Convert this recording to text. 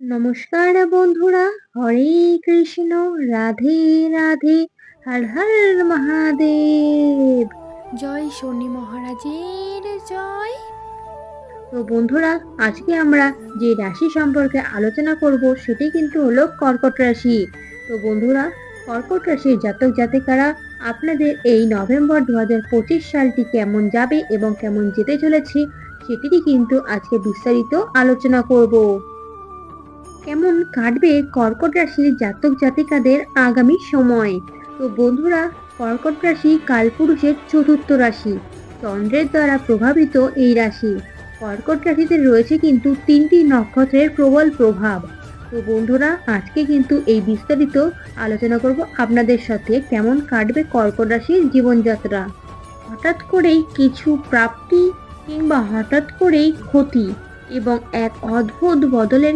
নমস্কার বন্ধুরা হরে কৃষ্ণ রাধে রাধে হর হর মহাদেব। জয় শনি মহারাজের জয়। তো বন্ধুরা আজকে আমরা যে রাশি সম্পর্কে আলোচনা করব সেটি কিন্তু হলো কর্কট রাশি। তো বন্ধুরা কর্কট রাশির জাতক জাতিকারা আপনাদের এই নভেম্বর দু পঁচিশ সালটি কেমন যাবে এবং কেমন যেতে চলেছে সেটিরই কিন্তু আজকে বিস্তারিত আলোচনা করব। কেমন কাটবে কর্কট রাশির জাতক জাতিকাদের আগামী সময়? তো বন্ধুরা, কর্কট রাশি কালপুরুষের চতুর্থ রাশি, চন্দ্রের দ্বারা প্রভাবিত এই রাশি। কর্কট রাশিতে রয়েছে কিন্তু তিনটি নক্ষত্রের প্রবল প্রভাব। তো বন্ধুরা, আজকে কিন্তু এই বিস্তারিত আলোচনা করব আপনাদের সাথে, কেমন কাটবে কর্কট রাশির জীবনযাত্রা? হঠাৎ করেই কিছু প্রাপ্তি কিংবা হঠাৎ করেই ক্ষতি এবং এক অদ্ভুত বদলের